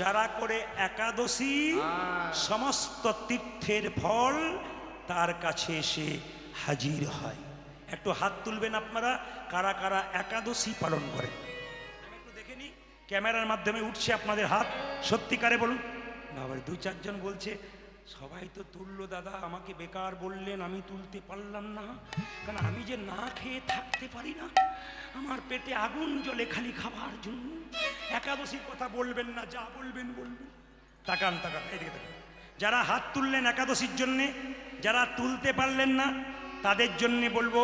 যারা করে একাদশী সমস্ত তীর্থের ফল তার কাছে এসে হাজির হয়। একটু হাত তুলবেন আপনারা কারা কারা একাদশী পালন করেন। আমি একটু দেখে নিই ক্যামেরার মাধ্যমে উঠছে আপনাদের হাত। সত্যিকারে বলুন। বাবার দু চারজন বলছে সবাই তো তুললো, দাদা, আমাকে বেকার বললেন, আমি তুলতে পারলাম না। কারণ আমি যে না খেয়ে থাকতে পারি না, আমার পেটে আগুন জ্বলে খালি খাবার জন্য। একাদশীর কথা বলবেন না, যা বলবেন বলবেন। তাকান তাকান, এদিকে তাকান। যারা হাত তুললেন একাদশীর জন্যে, যারা তুলতে পারলেন না, তাদের জন্যে বলব,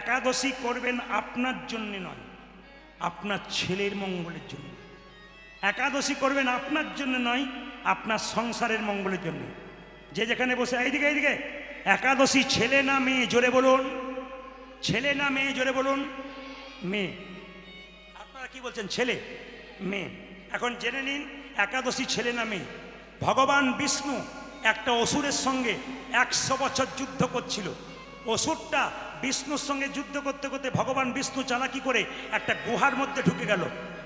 একাদশী করবেন আপনার জন্যে নয়, আপনার ছেলের মঙ্গলের জন্য। একাদশী করবেন আপনার জন্য নয় আপনার সংসারের মঙ্গলের জন্য। যে যেখানে বসে, এইদিকে এইদিকে। একাদশী ছেলে না মেয়ে, জোরে বলুন। ছেলে না মেয়ে, জোরে বলুন। মেয়ে। আপনারা কি বলছেন? ছেলে। মেয়ে। এখন জেনে নিন, একাদশী ছেলে না মেয়ে। ভগবান বিষ্ণু একটা অসুরের সঙ্গে একশো বছর যুদ্ধ করছিল। অসুরটা বিষ্ণুর সঙ্গে যুদ্ধ করতে করতে ভগবান বিষ্ণু চালাকি করে একটা গুহার মধ্যে ঢুকে গেল।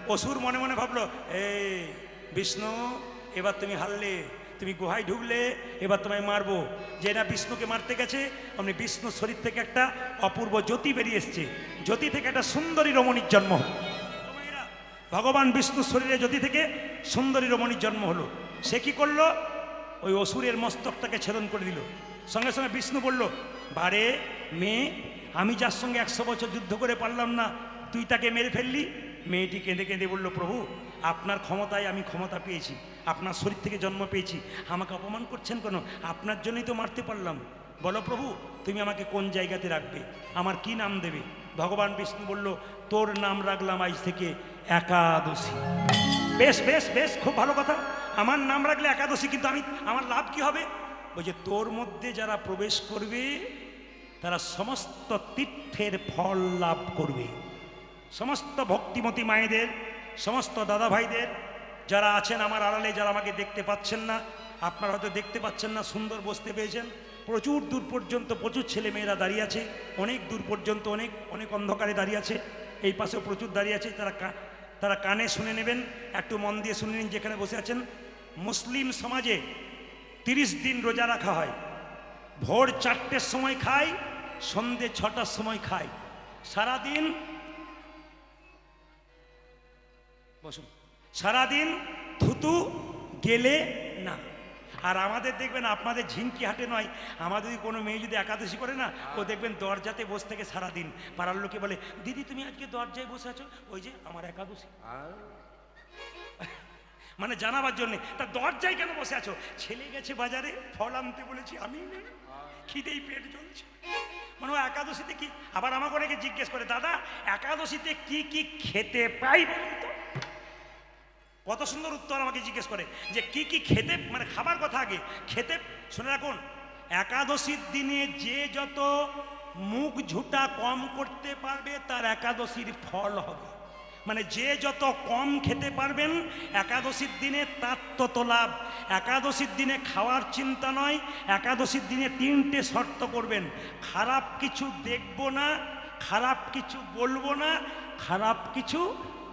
অসুর মনে মনে ভাবলো, এই, বিষ্ণু এবার তুমি হারলে, তুমি গুহায় ঢুকলে, এবার তোমায় মারবো। যে না বিষ্ণুকে মারতে গেছে, অমনি বিষ্ণুর শরীর থেকে একটা অপূর্ব জ্যোতি বেরিয়ে এসছে। জ্যোতি থেকে একটা সুন্দরী রমণীর জন্ম ভগবান বিষ্ণুর শরীরে জ্যোতি থেকে সুন্দরী রমণীর জন্ম হলো। সে কি করল? ওই অসুরের মস্তকটাকে ছেদন করে দিল। সঙ্গে সঙ্গে বিষ্ণু বলল, বারে, মেয়ে, আমি যার সঙ্গে একশো বছর যুদ্ধ করে পারলাম না, তুই তাকে মেরে ফেললি? মেয়েটি কেঁদে কেঁদে বলল, প্রভু আপনার ক্ষমতায় আমি ক্ষমতা পেয়েছি, আপনার শরীর থেকে জন্ম পেয়েছি। আমাকে অপমান করছেন কেন? আপনার জন্যই তো মারতে পারলাম। বলো প্রভু, তুমি আমাকে কোন জায়গাতে রাখবে? আমার কি নাম দেবে? ভগবান বিষ্ণু বলল, তোর নাম রাখলাম আজ থেকে একাদশী। বেশ বেশ বেশ, খুব ভালো কথা। আমার নাম রাখলে একাদশী, কিন্তু আমি, আমার লাভ কি হবে? যে তোর মধ্যে যারা প্রবেশ করবে, তারা সমস্ত তীর্থের ফল লাভ করবে। সমস্ত ভক্তিমতী মায়েদের সমস্ত দাদা ভাইদের যারা আছেন, আমার আড়ালে যারা আমাকে দেখতে পাচ্ছেন না, আপনারা হয়তো দেখতে পাচ্ছেন না, সুন্দর বসতে পেয়েছেন। প্রচুর দূর পর্যন্ত প্রচুর ছেলে মেয়েরা দাঁড়িয়ে আছে, অনেক দূর পর্যন্ত অনেক অনেক অন্ধকারে দাঁড়িয়ে আছে, এই পাশেও প্রচুর দাঁড়িয়ে আছে, তারা তারা কানে শুনে নেবেন, একটু মন দিয়ে শুনে নিন যেখানে বসে আছেন। মুসলিম সমাজে তিরিশ দিন রোজা রাখা হয়, ভোর চারটের সময় খায়, সন্ধে ছটার সময় খায়। সারাদিন বসুন। সারাদিন থুতু গেলে না। আর আমাদের দেখবেন আপনাদের ঝিঙ্কি হাটে নয় আমাদের যদি কোনো মেয়ে যদি একাদশী করে না ও দেখবেন দরজাতে বসে থেকে সারাদিন। পাড়ার লোকে বলে দিদি তুমি আজকে দরজায় বসে আছো? ওই যে আমার একাদশী। মানে জানাবার জন্যে তা দরজায় কেন বসে আছো? ছেলে গেছে বাজারে ফল আনতে বলেছি আমি খিদেই পেট জ্বলছে। মানে ও একাদশীতে কি আবার আমাকে অনেকে জিজ্ঞেস করে দাদা একাদশীতে কি কি খেতে পাই বলুন তো? কত সুন্দর উত্তর আমাকে জিজ্ঞেস করে যে কি কি খেতে মানে খাবার কথা আগে, খেতে, শুনে রাখুন, একাদশীর দিনে যে যত মুখ ঝুটা কম করতে পারবে, তার একাদশীর ফল হবে। মানে যে যত কম খেতে পারবেন, একাদশীর দিনে তার তত লাভ। একাদশীর দিনে খাওয়ার চিন্তা নয়, একাদশীর দিনে তিনটে শর্ত করবেন। খারাপ কিছু দেখব না, খারাপ কিছু বলব না, খারাপ কিছু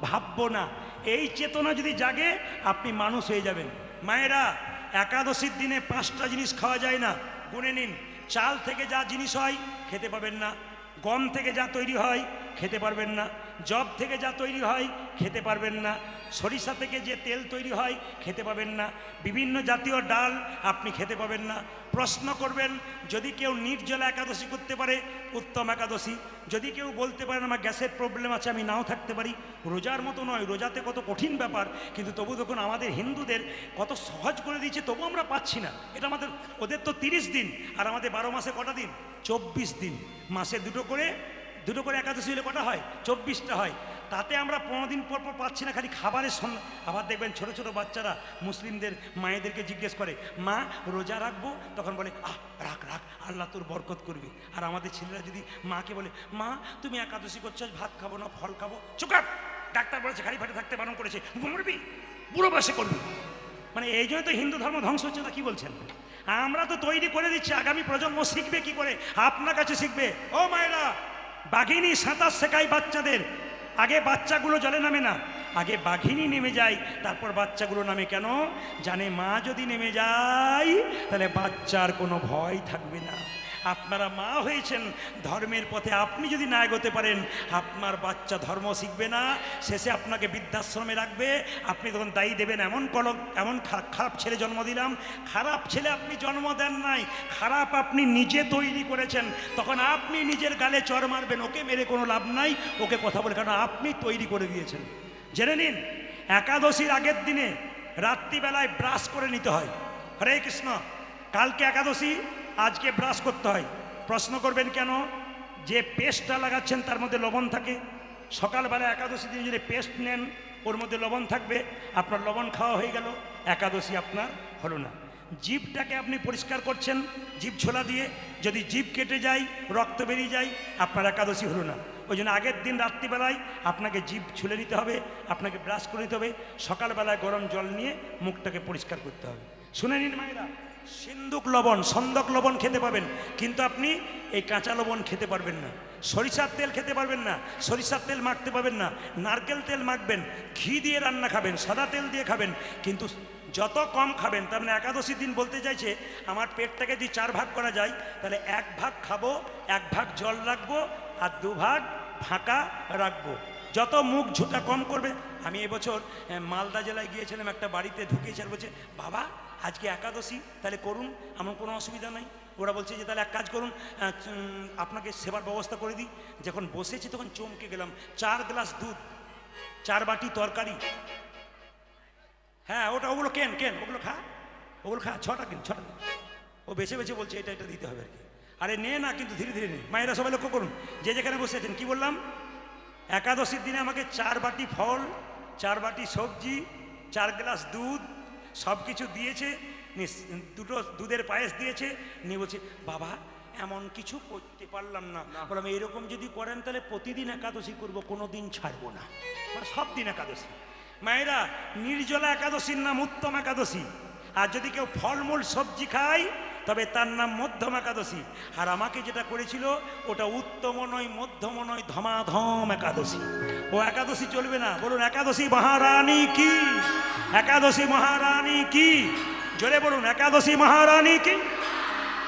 ভাববো না। এই চেতনা যদি জাগে, আপনি মানুষ হয়ে যাবেন। মায়েরা, একাদশীর দিনে পাঁচটা জিনিস খাওয়া যায় না। গুনে নিন। চাল থেকে যা জিনিস হয়, খেতে পাবেন না। গম থেকে যা তৈরি হয়, খেতে পারবেন না। জব থেকে যা তৈরি হয়, খেতে পারবেন না। সরিষা থেকে যে তেল তৈরি হয়, খেতে পাবেন না। বিভিন্ন জাতীয় ডাল আপনি খেতে পাবেন না। প্রশ্ন করবেন, যদি কেউ নির্জলা একাদশী করতে পারে, উত্তম একাদশী। যদি কেউ বলতে পারেন আমার গ্যাসের প্রবলেম আছে, আমি নাও থাকতে পারি। রোজার মতো নয়, রোজাতে কত কঠিন ব্যাপার। কিন্তু তবু দেখুন, আমাদের হিন্দুদের কত সহজ করে দিয়েছে, তবু আমরা পাচ্ছি না। এটা আমাদের, ওদের তো তিরিশ দিন, আর আমাদের বারো মাসে কটা দিন? চব্বিশ দিন। মাসে দুটো করে দুটো করে একাদশী হলে কটা হয়? চব্বিশটা হয়। তাতে আমরা পনেরো দিন পর পর পাচ্ছি না, খালি খাবারের সন্ধ্যা আবার দেখবেন ছোট ছোট বাচ্চারা মুসলিমদের মায়েদেরকে জিজ্ঞেস করে, মা, রোজা রাখব? তখন বলে, আহ, রাখ রাখ, আল্লাহ তোর বরকত করবি। আর আমাদের ছেলেরা যদি মাকে বলে, মা, তুমি একাদশী করছ ভাত খাব না, ফল খাব? চুকাপ ডাক্তার বলেছে, খালি ফাটে থাকতে বারণ করেছে মরবি বুড়ো বয়সে করবি। মানে এই জন্য তো হিন্দু ধর্ম ধ্বংস হচ্ছে না কি বলছেন? আমরা তো তৈরি করে দিচ্ছি, আগামী প্রজন্ম শিখবে কি করে? আপনার কাছে শিখবে। ও মায়েরা বাঘিনী সাঁতার শেখায় বাচ্চাদের। আগে বাচ্চাগুলো জলে নামে না। আগে বাঘিনী নেমে যায়। তারপর বাচ্চাগুলো নামে কেন? জানে মা যদি নেমে যায়, তাহলে বাচ্চার কোনো ভয় থাকবে না। আপনারা মা হয়েছেন, ধর্মের পথে আপনি যদি না এগোতে পারেন, আপনার বাচ্চা ধর্ম শিখবে না, শেষে আপনাকে বৃদ্ধাশ্রমে রাখবে, আপনি তখন দায়ী দেবেন এমন কলম এমন খারাপ ছেলে জন্ম দিলাম, খারাপ ছেলে আপনি জন্ম দেন নাই, খারাপ আপনি নিজে তৈরি করেছেন, তখন আপনি নিজের গালে চর মারবেন, ওকে মেরে কোনো লাভ নাই, ওকে কথা বলে, কারণ আপনি তৈরি করে দিয়েছেন। জেনে নিন, একাদশীর আগের দিনে রাত্রিবেলায় ব্রাশ করে নিতে হয়। হরে কৃষ্ণ, কালকে একাদশী আজকে ব্রাশ করতে হয়। প্রশ্ন করবেন কেন? যে পেস্টটা লাগাচ্ছেন, তার মধ্যে লবণ থাকে। সকালবেলা একাদশী দিন যদি পেস্ট নেন, ওর মধ্যে লবণ থাকবে। আপনার লবণ খাওয়া হয়ে গেল, একাদশী আপনার হলো না। জিভটাকে আপনি পরিষ্কার করছেন জিভ ছোলা দিয়ে। যদি জিভ কেটে যায়, রক্ত বেরিয়ে যায়, আপনার একাদশী হলো না। ওই জন্য আগের দিন রাত্রিবেলায় আপনাকে জিভ ছুলে নিতে হবে, আপনাকে ব্রাশ করে নিতে হবে। সকালবেলায় গরম জল নিয়ে মুখটাকে পরিষ্কার করতে হবে। শুনে নিন মায়েরা। সিন্দুক লবণ, সন্দক লবণ খেতে পাবেন। কিন্তু আপনি এই কাঁচা লবণ খেতে পারবেন না। সরিষার তেল খেতে পারবেন না। সরিষার তেল মাখতে পারবেন না। নারকেল তেল মাখবেন। ঘি দিয়ে রান্না খাবেন, সাদা তেল দিয়ে খাবেন। কিন্তু যত কম খাবেন, তার মানে একাদশী দিন বলতে চাইছে, আমার পেটটাকে যদি চার ভাগ করা যায়, তাহলে এক ভাগ খাব, এক ভাগ জল রাখব, আর দু ভাগ ফাঁকা রাখব। যত মুখ ঝুঁটা কম করবে, আমি এবছর মালদা জেলায় গিয়েছিলাম, একটা বাড়িতে ঢুকিয়েছিলাম বলছে, বাবা আজকে একাদশী, তাহলে করুন, আমার কোনো অসুবিধা নাই। ওরা বলছে যে, তাহলে এক কাজ করুন আপনাকে সেবার ব্যবস্থা করে দিই। যখন বসেছি তখন চমকে গেলাম। চার গ্লাস দুধ, চার বাটি তরকারি। হ্যাঁ ওটা ওগুলো কেন কেন? ওগুলো খা। ওগুলো খা, ছটা কিন, ছটা ও বেছে বেছে বলছে, এটা এটা দিতে হবে আর কি। আরে, নে না, কিন্তু ধীরে ধীরে নে। মায়েরা সবাই লক্ষ্য করুন, যে যেখানে বসে আছেন, কী বললাম? একাদশীর দিনে আমাকে চার বাটি ফল, চার বাটি সবজি, চার গ্লাস দুধ সব কিছু দিয়েছে দুটো দুধের পায়েস দিয়েছে নিয়ে বলছে বাবা এমন কিছু করতে পারলাম না। বললাম এরকম যদি করেন তাহলে প্রতিদিন একাদশী করব কোনো দিন ছাড়বো না। সব দিন একাদশী। মায়েরা নির্জলা একাদশীর নাম উত্তম একাদশী। আর যদি কেউ ফলমূল সবজি খায় তবে তার নাম মধ্যম একাদশী। আর আমাকে যেটা করেছিল, ওটা উত্তম নয় মধ্যম নয়, ধমাধম একাদশী। ও একাদশী চলবে না। বলুন, একাদশী মহারানী কি? একাদশী মহারানী কি? জোরে বলুন, একাদশী মহারানী কি?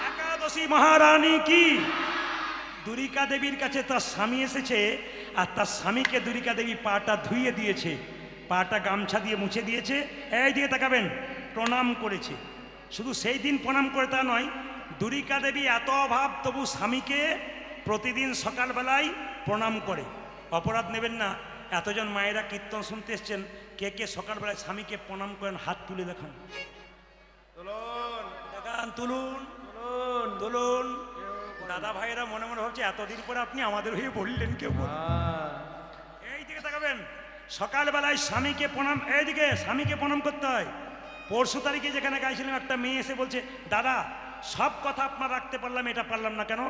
একাদশী মহারানী কি? দুরিকা দেবীর কাছে তার স্বামী এসেছে, আর তার স্বামীকে দুরিকা দেবী পাটা ধুইয়ে দিয়েছে। পাটা গামছা দিয়ে মুছে দিয়েছে। এই দিকে তাকাবেন, প্রণাম করেছে। শুধু সেই দিন প্রণাম করে তা নয় দুরিকা দেবী এত অভাব তবু স্বামীকে প্রতিদিন সকালবেলায় প্রণাম করে। অপরাধ নেবেন না এতজন মায়েরা কীর্তন শুনতে এসছেন কে কে সকালবেলায় স্বামীকে প্রণাম করেন হাত তুলে দেখান। তুলুন। দাদা ভাইয়েরা মনে মনে ভাবছে এতদিন পরে আপনি আমাদের হয়ে বললেন কেউ বলুন। এই দিকে তাকাবেন সকালবেলায় স্বামীকে প্রণাম এইদিকে স্বামীকে প্রণাম করতে হয়। পরশু তারিখে যেখানে গাইছিলাম একটা মেয়ে এসে বলছে দাদা সব কথা আপনার রাখতে পারলাম এটা পারলাম না কেন?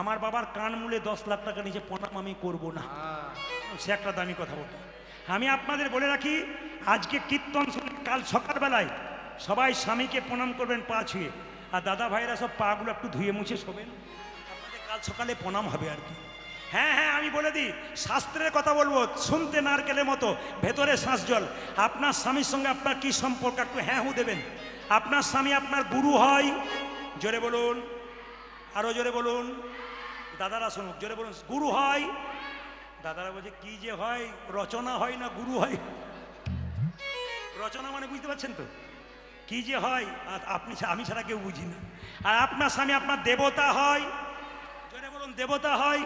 আমার বাবার কান মূলে দশ লাখ টাকা নিচে প্রণাম আমি করব না। সে একটা দামি কথা বলতো আমি আপনাদের বলে রাখি আজকে কীর্তন শুনে কাল সকালবেলায় সবাই স্বামীকে প্রণাম করবেন পা ছুঁয়ে। আর দাদা ভাইরা সব পাগুলো একটু ধুয়ে মুছে শোবেন। আপনাদের কাল সকালে প্রণাম হবে আর কি। হ্যাঁ হ্যাঁ আমি বলে দিই, শাস্ত্রের কথা বলব, শুনতে নারকেলের মতো, ভেতরে শ্বাস জল। আপনার স্বামীর সঙ্গে আপনার কি সম্পর্ক? একটু হ্যাঁ হু দেবেন। আপনার স্বামী আপনার গুরু হয়। জোরে বলুন, আরও জোরে বলুন। দাদারা শুনুক, জোরে বলুন, গুরু হয়। দাদারা বলছে, কি যে হয়, রচনা হয় না গুরু হয়? রচনা মানে বুঝতে পারছেন তো? কি যে হয়, আর আপনি আমি ছাড়া কেউ বুঝি না। আর আপনার স্বামী আপনার দেবতা হয়। জোরে বলুন, দেবতা হয়।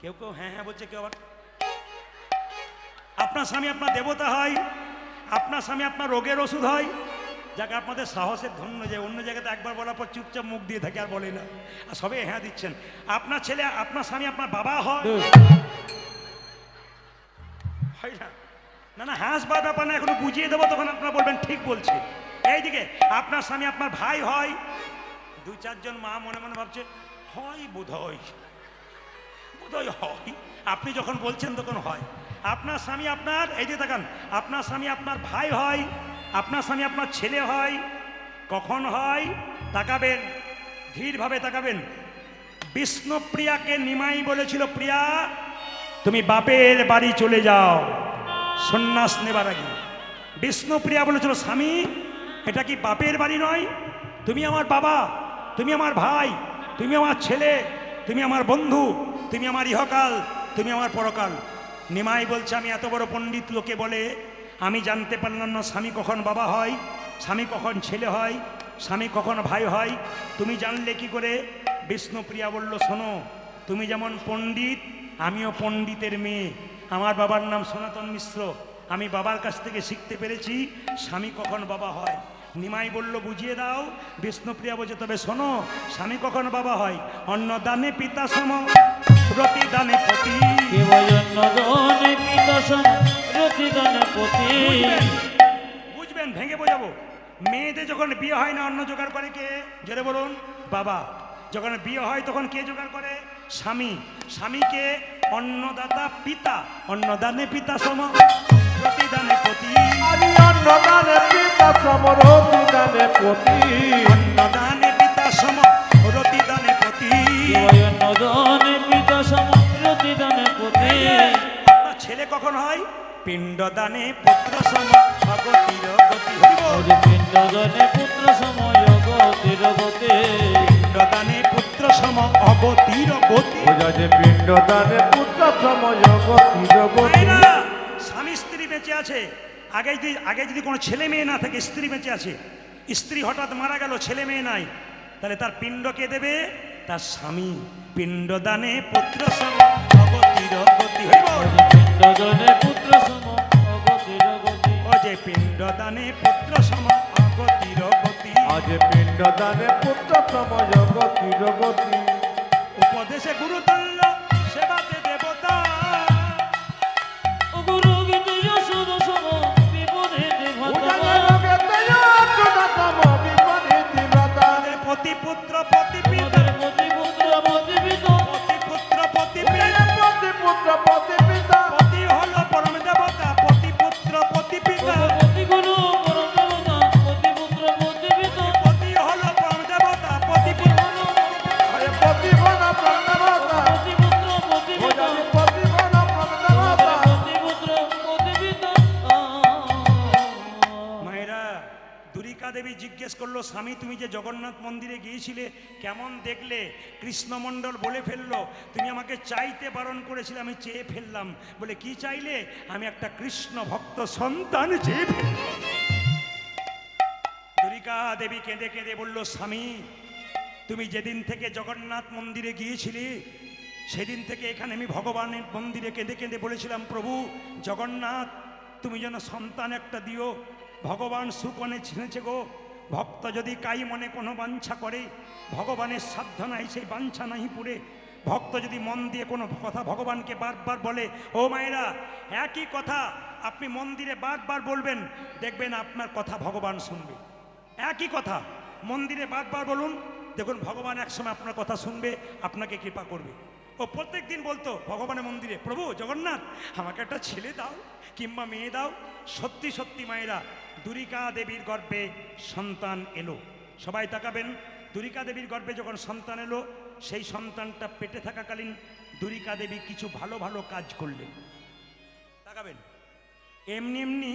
কেউ কেউ হ্যাঁ হ্যাঁ বলছে কেউ আবার আপনার স্বামী আপনার দেবতা হয় আপনার স্বামী আপনার রোগের ওষুধ হয় যাকে আপনাদের সাহসের ধন্য যে অন্য জায়গাতে একবার বলার পর চুপচাপ মুখ দিয়ে থাকে আর বলে না। আর সবে হ্যাঁ দিচ্ছেন। আপনার ছেলে আপনার স্বামী আপনার বাবা হয়। হয় না। না না হাঁস বা ব্যাপার না এখনও বুঝিয়ে দেবো তখন আপনারা বলবেন ঠিক বলছে। এইদিকে আপনার স্বামী আপনার ভাই হয়। দু চারজন মা মনে মনে ভাবছে হয় বোধ হয় হয়। আপনি যখন বলছেন তখন হয়। আপনার স্বামী আপনার, এই যে তাকান আপনার স্বামী আপনার ভাই হয়, আপনার স্বামী আপনার ছেলে হয়, কখন হয়? তাকাবেন, ধীরভাবে তাকাবেন। বিষ্ণুপ্রিয়াকে নিমাই বলেছিল, প্রিয়া, তুমি বাপের বাড়ি চলে যাও, সন্ন্যাস নেবার আগে। বিষ্ণুপ্রিয়া বলেছিল, স্বামী, এটা কি বাপের বাড়ি নয়? তুমি আমার বাবা, তুমি আমার ভাই, তুমি আমার ছেলে, তুমি আমার বন্ধু তুমি আমার ইহকাল, তুমি আমার পরকাল। নিমাই বলছে, আমি এত বড় পণ্ডিত লোকে বলে, আমি জানতে পারলাম না স্বামী কখন বাবা হয়, স্বামী কখন ছেলে হয়, স্বামী কখন ভাই হয়। তুমি জানলে কি করে? বিষ্ণুপ্রিয়া বলল, শোনো, তুমি যেমন পণ্ডিত, আমিও পণ্ডিতের মেয়ে। আমার বাবার নাম সনাতন মিশ্র। আমি বাবার কাছ থেকে শিখতে পেরেছি স্বামী কখন বাবা হয়। নিমাই বলল, বুঝিয়ে দাও। বিষ্ণুপ্রিয়া বলছে, তবে শোনো, স্বামী কখন বাবা হয়? অন্ন দানে পিতা সম। পতি। রতিদানে পতি। বুঝবেন? বুঝবেন? ভেঙে বোঝাবো। মেয়েদের যখন বিয়ে হয় না অন্ন জোগাড় করে কে? জোরে বলুন। বাবা যখন বিয়ে হয় তখন কে জোগাড় করে? স্বামী। স্বামীকে অন্নদাতা পিতা। অন্নদানে পিতা সম প্রতিদানে পতি। আমি অন্নদানে পিতা সমরতি দানে পতি। অন্নদানে পিতা সম রতিদানে পতি। কখন হয়? পিণ্ডদানে পুত্র সম অগতির গতি পিণ্ডজনে পুত্র সময় গতির গতি। পিণ্ডদানে পুত্র সম অগতির গতি। বোঝা যে পিণ্ড দানে পুত্র সময় গতি। স্বামী স্ত্রী বেঁচে আছে। আগে যদি আগে যদি কোনো ছেলে মেয়ে না থাকে স্ত্রী বেঁচে আছে। স্ত্রী হঠাৎ মারা গেল ছেলে মেয়ে নাই। তাহলে তার পিণ্ড কে দেবে? তার স্বামী। পিণ্ডদানে পুত্র সম অগতির গতি হইব। ওরে পিণ্ডজনে পুত্র সম গতির গতি যে পিণ্ডদানে পুত্র সম অগতির গতি আজ পিণ্ড দানে পুত্র সময় গতি উপদেশে গুরুতুল্য সেবাতে করল স্বামী, তুমি যে জগন্নাথ মন্দিরে গিয়েছিলে, কেমন দেখলে? কৃষ্ণমণ্ডল বলে ফেলল, তুমি আমাকে চাইতে বারণ করেছিলে, আমি চেয়ে ফেললাম। বলে, কি চাইলে? আমি একটা কৃষ্ণ ভক্ত সন্তান চেয়ে ফেললাম। দুরিকা দেবী কেঁদে কেঁদে বলল, স্বামী, তুমি যেদিন থেকে জগন্নাথ মন্দিরে গিয়েছিলে, সেদিন থেকে এখানে আমি ভগবানের মন্দিরে কেঁদে কেঁদে বলেছিলাম, প্রভু, জগন্নাথ, তুমি যেন সন্তান একটা দিও, ভগবান সুকনে ছিঁড়েছে গো। ভক্ত যদি কাই মনে কোনো বাঞ্ছা করে, ভগবানের সাধ্য নাই, সেই বাঞ্ছা নাহি পুরে। ভক্ত যদি মন দিয়ে কোনো কথা ভগবানকে বারবার বলে, ও মায়েরা, একই কথা আপনি মন্দিরে বারবার বলবেন, দেখবেন আপনার কথা ভগবান শুনবে। একই কথা মন্দিরে বারবার বলুন, দেখুন ভগবান একসময় আপনার কথা শুনবে, আপনাকে কৃপা করবে। ও প্রত্যেক দিন বলতো, ভগবানের মন্দিরে, প্রভু জগন্নাথ, আমাকে একটা ছেলে দাও কিংবা মেয়ে দাও। সত্যি সত্যি মায়েরা, দুরিকা দেবীর গর্ভে সন্তান এলো। সবাই তাকাবেন, দুরিকা দেবীর গর্ভে যখন সন্তান এলো, সেই সন্তানটা পেটে থাকাকালীন দুরিকা দেবী কিছু ভালো ভালো কাজ করলেন। তাকাবেন। এমনি এমনি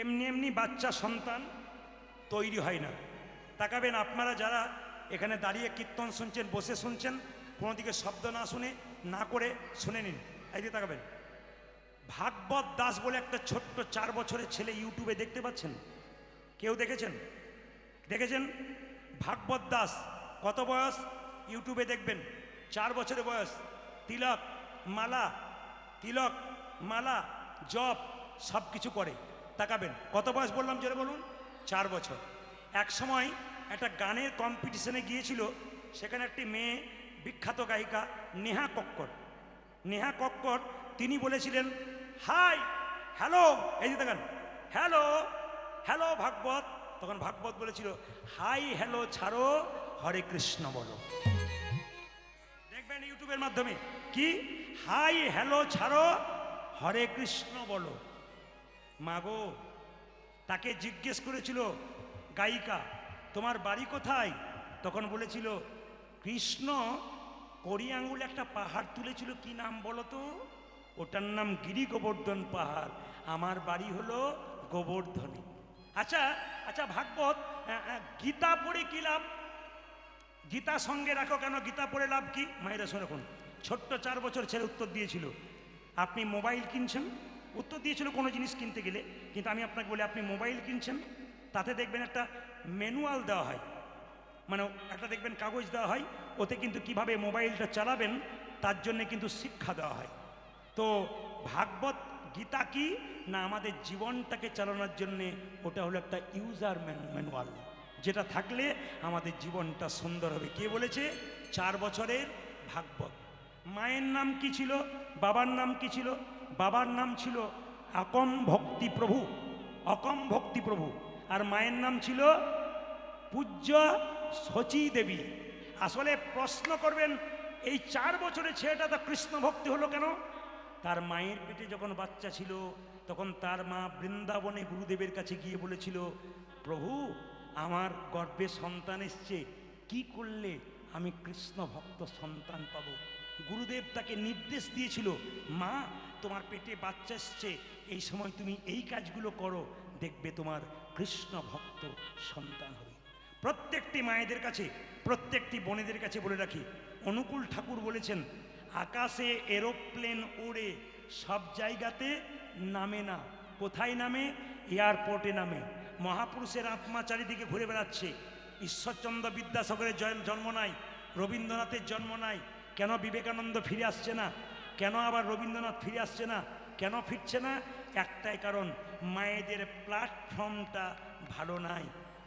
এমনি এমনি বাচ্চা সন্তান তৈরি হয় না। তাকাবেন, আপনারা যারা এখানে দাঁড়িয়ে কীর্তন শুনছেন, বসে শুনছেন কোনো দিকে শব্দ না শুনে, না করে শুনে নিন। এই দিয়ে তাকাবেন। ভাগবত দাস বলে একটা ছোট্ট চার বছরের ছেলে ইউটিউবে দেখতে পাচ্ছেন? কেউ দেখেছেন? দেখেছেন? ভাগবত দাস কত বয়স? ইউটিউবে দেখবেন। চার বছরের বয়স। তিলক, মালা তিলক, মালা জব সব কিছু করে। তাকাবেন। কত বয়স বললাম জোরে বলুন? চার বছর। এক সময় একটা গানের কম্পিটিশনে গিয়েছিল, সেখানে একটি মেয়ে বিখ্যাত গায়িকা নেহা কক্কর। নেহা কক্কর, তিনি বলেছিলেন, হাই, হ্যালো, এই যে দেখেন, হ্যালো হ্যালো ভাগবত। তখন ভাগবত বলেছিল, হাই, হ্যালো, ছাড়ো, হরে কৃষ্ণ বলো। দেখবেন ইউটিউবের মাধ্যমে, কি? হাই, হ্যালো, ছাড়ো, হরে কৃষ্ণ বলো। মাগো, তাকে জিজ্ঞেস করেছিল গায়িকা, তোমার বাড়ি কোথায়? তখন বলেছিল, কৃষ্ণ করি আঙ্গুলে একটা পাহাড় তুলেছিল, কি নাম বলো তো? ওটার নাম গিরি গোবর্ধন পাহাড়। আমার বাড়ি হলো গোবর্ধনে। আচ্ছা আচ্ছা ভাগবত গীতা পড়ে কি লাভ? গীতা সঙ্গে রাখো কেন? গীতা পড়ে লাভ কি? মায়েরা শুনে রাখুন ছোট্ট চার বছর ছেলে উত্তর দিয়েছিল। আপনি মোবাইল কিনছেন? উত্তর দিয়েছিল কোনো জিনিস কিনতে গেলে। কিন্তু আমি আপনাকে বলি, আপনি মোবাইল কিনছেন? তাতে দেখবেন একটা ম্যানুয়াল দেওয়া হয়। মানে একটা দেখবেন কাগজ দেওয়া হয়, ওতে কিন্তু কীভাবে মোবাইলটা চালাবেন, তার জন্য কিন্তু শিক্ষা দেওয়া হয়। তো ভাগবত গীতা কি? না, আমাদের জীবনটাকে চালানোর জন্যে ওটা হলো একটা ইউজার ম্যানুয়াল যেটা থাকলে আমাদের জীবনটা সুন্দর হবে। কে বলেছে? চার বছরের ভাগবত। মায়ের নাম কি ছিল? বাবার নাম কি ছিল? বাবার নাম ছিল আকম ভক্তি প্রভু। অকম ভক্তি প্রভু। আর মায়ের নাম ছিল পূজ্য শচী দেবী। আসলে প্রশ্ন করবেন, এই চার বছরের ছেলেটা তো কৃষ্ণ ভক্তি হলো কেন? তার মায়ের পেটে যখন বাচ্চা ছিল, তখন তার মা বৃন্দাবনে গুরুদেবের কাছে গিয়ে বলেছিল, প্রভু, আমার গর্বে সন্তান এসছে, কি করলে আমি কৃষ্ণ ভক্ত সন্তান পাবো? গুরুদেব তাকে নির্দেশ দিয়েছিল, মা, তোমার পেটে বাচ্চা এসছে, এই সময় তুমি এই কাজগুলো করো, দেখবে তোমার কৃষ্ণ ভক্ত সন্তান প্রত্যেকটি মায়েদের কাছে, প্রত্যেকটি বোনেদের কাছে বলে রাখি, অনুকূল ঠাকুর বলেছেন, আকাশে এরোপ্লেন ওড়ে, সব জায়গাতে নামে না। কোথায় নামে? এয়ারপোর্টে নামে। মহাপুরুষের আত্মা চারিদিকে ঘুরে বেড়াচ্ছে। ঈশ্বরচন্দ্র বিদ্যাসাগরের জন্ম নাই, রবীন্দ্রনাথের জন্ম নাই। কেন বিবেকানন্দ ফিরে আসছে না? কেন আবার রবীন্দ্রনাথ ফিরে আসছে না? কেন ফিরছে না? একটাই কারণ, মায়েদের প্ল্যাটফর্মটা ভালো নাই।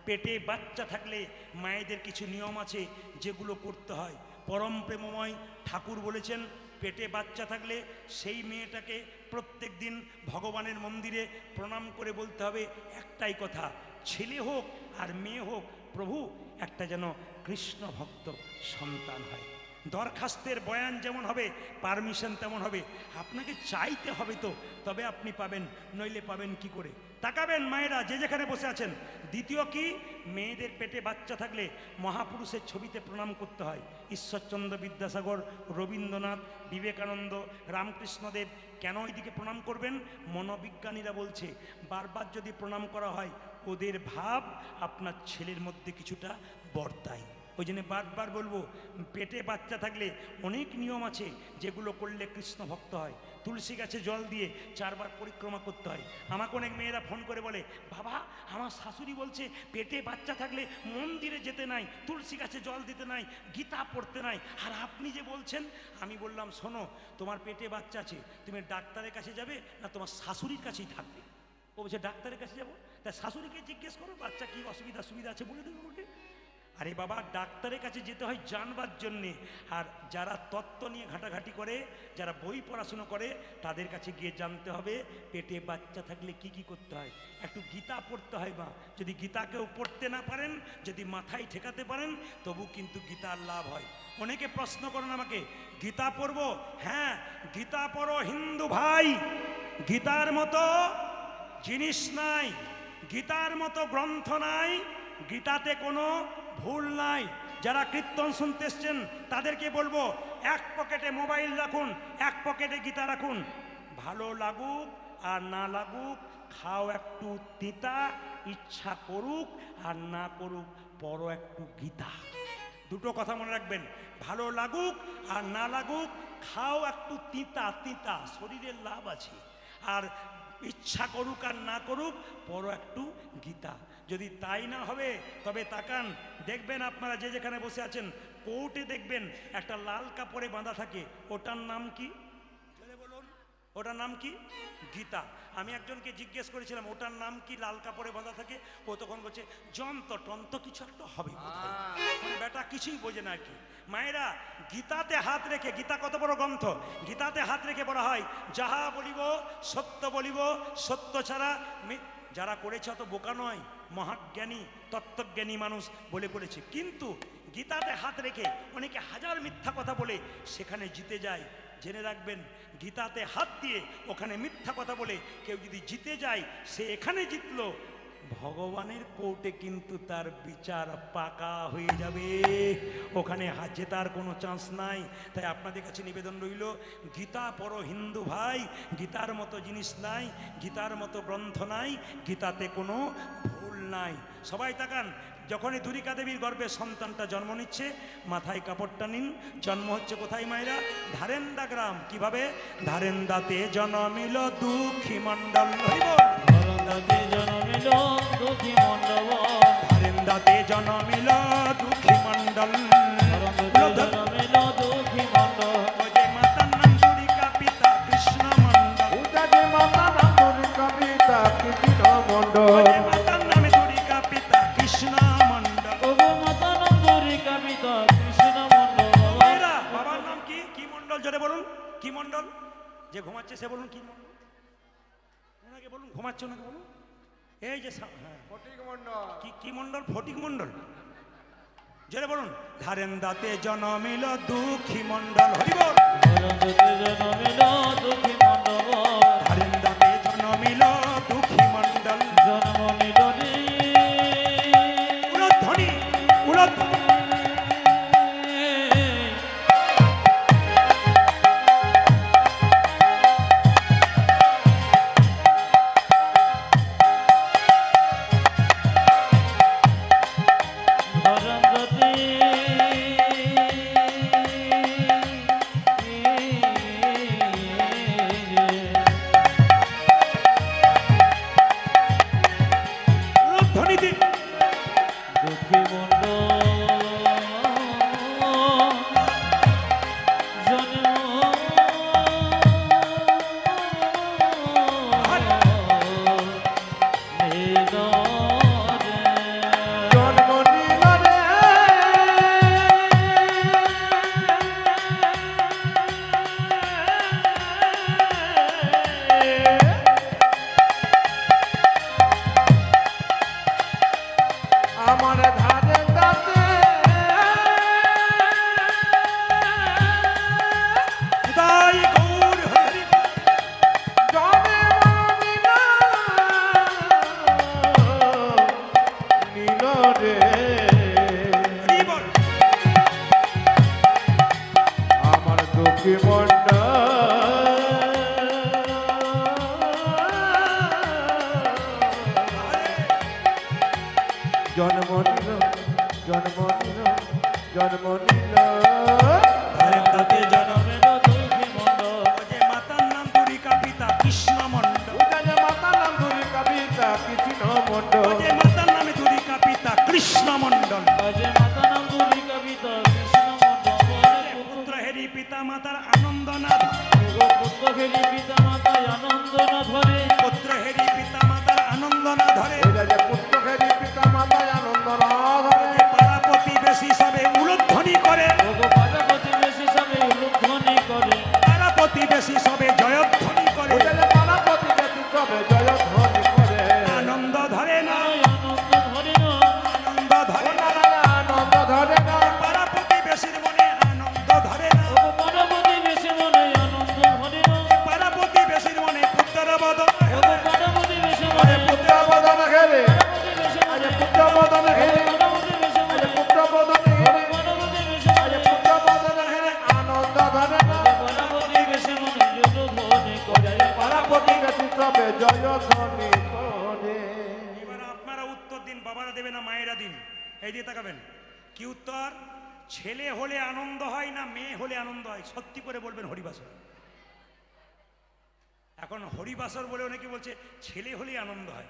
পেটে বাচ্চা থাকলে মায়েদের কিছু নিয়ম আছে যেগুলো করতে হয়। পরম প্রেমময় ঠাকুর বলেছেন, পেটে বাচ্চা থাকলে সেই মেয়েটাকে প্রত্যেক দিন ভগবানের মন্দিরে প্রণাম করে বলতে হবে, একটাই কথা, ছেলে হোক আর মেয়ে হোক, প্রভু একটা যেন কৃষ্ণ ভক্ত সন্তান হয়। দরখাস্তের বয়ান যেমন হবে পারমিশন তেমন হবে। আপনাকে চাইতে হবে তো, তবে আপনি পাবেন, নইলে পাবেন কি করে? তাকাবেন মায়েরা, যে যেখানে বসে আছেন। দ্বিতীয় কি? মেয়েদের পেটে বাচ্চা থাকলে মহাপুরুষের ছবিতে প্রণাম করতে হয়। ঈশ্বরচন্দ্র বিদ্যাসাগর, রবীন্দ্রনাথ, বিবেকানন্দ, রামকৃষ্ণদেব কেন ওইদিকে প্রণাম করবেন? মনোবিজ্ঞানীরা বলছে, বারবার যদি প্রণাম করা হয়, ওদের ভাব আপনার ছেলের মধ্যে কিছুটা বর্তায়। ওই জন্য বারবার বলব, পেটে বাচ্চা থাকলে অনেক নিয়ম আছে যেগুলো করলে কৃষ্ণ ভক্ত হয়। তুলসী গাছে জল দিয়ে চারবার পরিক্রমা করতে হয়। আমাকে অনেক মেয়েরা ফোন করে বলে, বাবা, আমার শাশুড়ি বলছে পেটে বাচ্চা থাকলে মন্দিরে যেতে নাই, তুলসী গাছে জল দিতে নাই, গীতা পড়তে নাই। আর আপনি যে বলছেন, আমি বললাম, শোনো, তোমার পেটে বাচ্চা আছে, তুমি ডাক্তারের কাছে যাবে না তোমার শাশুড়ির কাছেই থাকবে? ও বলছে, ডাক্তারের কাছে যাব? তা শাশুড়িকে জিজ্ঞেস করো, বাচ্চা কি অসুবিধা সুবিধা আছে বলে দেবে ওকে আরে বাবা, ডাক্তারের কাছে যেতে হয় জানবার জন্যে। আর যারা তত্ত্ব নিয়ে ঘাটাঘাটি করে, যারা বই পড়াশুনো করে, তাদের কাছে গিয়ে জানতে হবে, পেটে বাচ্চা থাকলে কি কি করতে হয়। একটু গীতা পড়তে হয় মা। যদি গীতাকেও পড়তে না পারেন, যদি মাথায় ঠেকাতে পারেন, তবু কিন্তু গীতার লাভ হয়। অনেকে প্রশ্ন করেন আমাকে, গীতা পড়ব? হ্যাঁ গীতা পড়ো হিন্দু ভাই। গীতার মতো জিনিস নাই। গীতার মতো গ্রন্থ নাই। গীতাতে কোনো ভুল নাই। যারা কীর্তন শুনতে এসছেন, তাদেরকে বলব, এক পকেটে মোবাইল রাখুন, এক পকেটে গীতা রাখুন। ভালো লাগুক আর না লাগুক, খাও একটু তিতা, ইচ্ছা করুক আর না করুক পড়ো একটু গীতা। দুটো কথা মনে রাখবেন, ভালো লাগুক আর না লাগুক, খাও একটু তিতা তিতা শরীরের লাভ আছে। আর ইচ্ছা করুক আর না করুক পড়ো একটু গীতা। যদি তাই না হবে তবে তাকান দেখবেন আপনারা যে যেখানে বসে আছেন কোর্টে দেখবেন একটা লাল কাপড়ে বাঁধা থাকে। ওটার নাম কি? বলুন। ওটার নাম কি? গীতা। আমি একজনকে জিজ্ঞেস করেছিলাম ওটার নাম কি লাল কাপড়ে বাঁধা থাকে? ও তখন বলছে যন্ত্র টন্ত কিছু একটা হবে বেটা কিছুই বোঝে না কি মায়েরা গীতাতে হাত রেখে গীতা কত বড় গ্রন্থ? গীতাতে হাত রেখে বলা হয় যাহা বলিব সত্য বলিব সত্য ছাড়া যারা করেছে অত বোকা নয়, মহাজ্ঞানী, তত্ত্বজ্ঞানী মানুষ বলে করেছে। কিন্তু গীতাতে হাত রেখে অনেকে হাজার মিথ্যা কথা বলে সেখানে জিতে যায়। জেনে রাখবেন, গীতাতে হাত দিয়ে ওখানে মিথ্যা কথা বলে কেউ যদি জিতে যায়, সে এখানে জিতলো ভগবানের কোর্টে কিন্তু তার বিচার পাকা হয়ে যাবে। ওখানে হাজে তার কোনো চান্স নাই। তাই আপনাদের কাছে নিবেদন রইল, গীতা পর হিন্দু ভাই, গীতার মতো জিনিস নাই, গীতার মতো গ্রন্থ নাই, গীতাতে কোনো ভুল নাই। সবাই তাকান, যখনই দুরিকা দেবীর গর্ভে সন্তানটা জন্ম নিচ্ছে, মাথায় কাপড়টা নিন, জন্ম হচ্ছে কোথায় মায়েরা? ধারেন্দা গ্রাম। কীভাবে? ধারেন্দাতে জন্মিল দুঃখী মণ্ডল। দুঃখী মণ্ডপ ধারেন্দাতে জন্মিল দুঃখী মণ্ডল। জোরে বলুন ধারেন দাতে জনমিল দুঃখী মণ্ডল হরিব জনমিল পিতা মাতার আনন্দ না পুত্র খেলি পিতা মাতার আনন্দ না ধরে। পুত্র হেরি পিতা মাতার আনন্দ না ধরে। পুত্র যে সবে জয় ধ্বনি করে। এবার আপনারা উত্তর দিন, বাবারা দেবে না, মায়েরা দিন। এই দিয়ে তাকাবেন। কি উত্তর? ছেলে হলে আনন্দ হয় না মেয়ে হলে আনন্দ হয়? সত্যি করে বলবেন হরিবাসর। এখন হরিবাসর বলে অনেকে বলছে, ছেলে হলে আনন্দ হয়।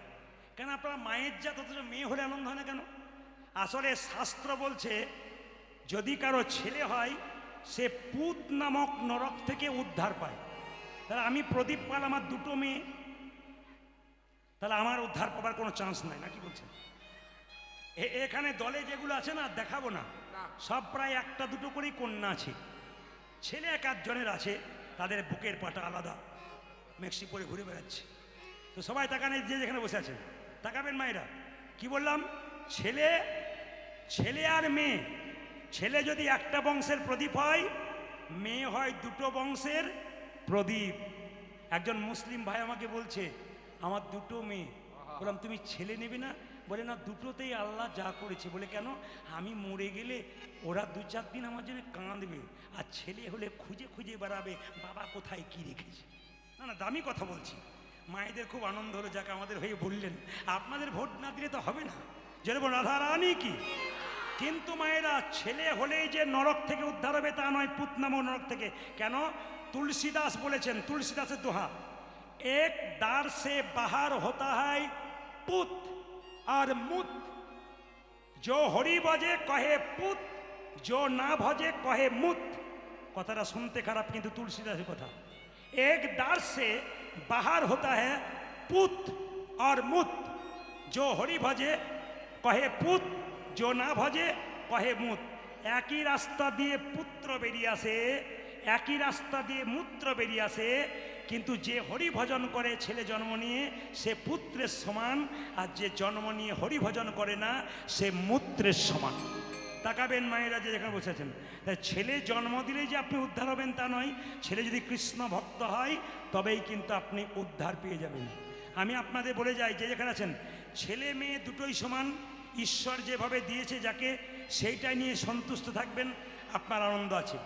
কেন আপনারা মায়ের জাত, অথচ মেয়ে হলে আনন্দ হয় না কেন? আসলে শাস্ত্র বলছে, যদি কারও ছেলে হয়, সে পুত নামক নরক থেকে উদ্ধার পায়। তাহলে আমি প্রদীপ পাল আমার দুটো মেয়ে তাহলে আমার উদ্ধার পাবার কোনো চান্স নাই নাকি বলছেন? এ- এখানে দলে যেগুলো আছে না দেখাবো না। সব প্রায় একটা দুটো করেই কন্যা আছে। ছেলে এক আধজনের আছে তাদের বুকের পাটা আলাদা। মেক্সি পরে ঘুরে বেড়াচ্ছে। তো সবাই তাকানে যে যেখানে বসে আছেন তাকাবেন মায়েরা। কি বললাম? ছেলে ছেলে আর মেয়ে। ছেলে যদি একটা বংশের প্রদীপ হয় মেয়ে হয় দুটো বংশের প্রদীপ। একজন মুসলিম ভাই আমাকে বলছে আমার দুটো মেয়ে। বললাম তুমি ছেলে নেবে না? বলে না দুটোতেই আল্লাহ যা করেছে। বলে কেন? আমি মরে গেলে ওরা দু চার দিন আমার জন্য কাঁদবে আর ছেলে হলে খুঁজে খুঁজে বেড়াবে। বাবা কোথায় কি রেখেছে? না না দামি কথা বলছি। মায়েদের খুব আনন্দ হলো যাকে আমাদের হয়ে বললেন। আপনাদের ভোট না দিলে তো হবে না। যেরকম রাধা রানী কি? কিন্তু মায়েরা ছেলে হলেই যে নরক থেকে উদ্ধার হবে তা নয় পুত নামক নরক থেকে। কেন? তুলসীদাস বলেছেন তুলসীদাসের দোহা। এক দ্বার সে বাহার হতা হয় পুত আর মুত जो হরি বজে কহে পুত जो না ভজে কহে মুত কথাটা শুনতে খারাপ কিন্তু তুলসীদাসের কথা এক दार से बाहर होता है पुत और मुत जो হরি ভজে কহে পুত जो না ভজে কহে মুত একই রাস্তা দিয়ে পুত্র বেরিয়ে আসে একই রাস্তা দিয়ে মূত্র বেরিয়ে আসে কিন্তু যে হরি ভজন করে ছেলে জন্ম নিয়ে, সে পুত্রের সমান, আর যে জন্ম নিয়ে হরি ভজন করে না, সে মূত্রের সমান। তাকাবেন মায়েরা যে যেখানে বসেছেন তাই ছেলে জন্ম দিলেই যে আপনি উদ্ধার হবেন তা নয়। ছেলে যদি কৃষ্ণ ভক্ত হয়, তবেই কিন্তু আপনি উদ্ধার পেয়ে যাবেন। আমি আপনাদের বলে যাই, যে যেখানে আছেন, ছেলে মেয়ে দুটোই সমান। ঈশ্বর যেভাবে দিয়েছে যাকে, সেইটাই নিয়ে সন্তুষ্ট থাকবেন। আপনার আনন্দ আছে।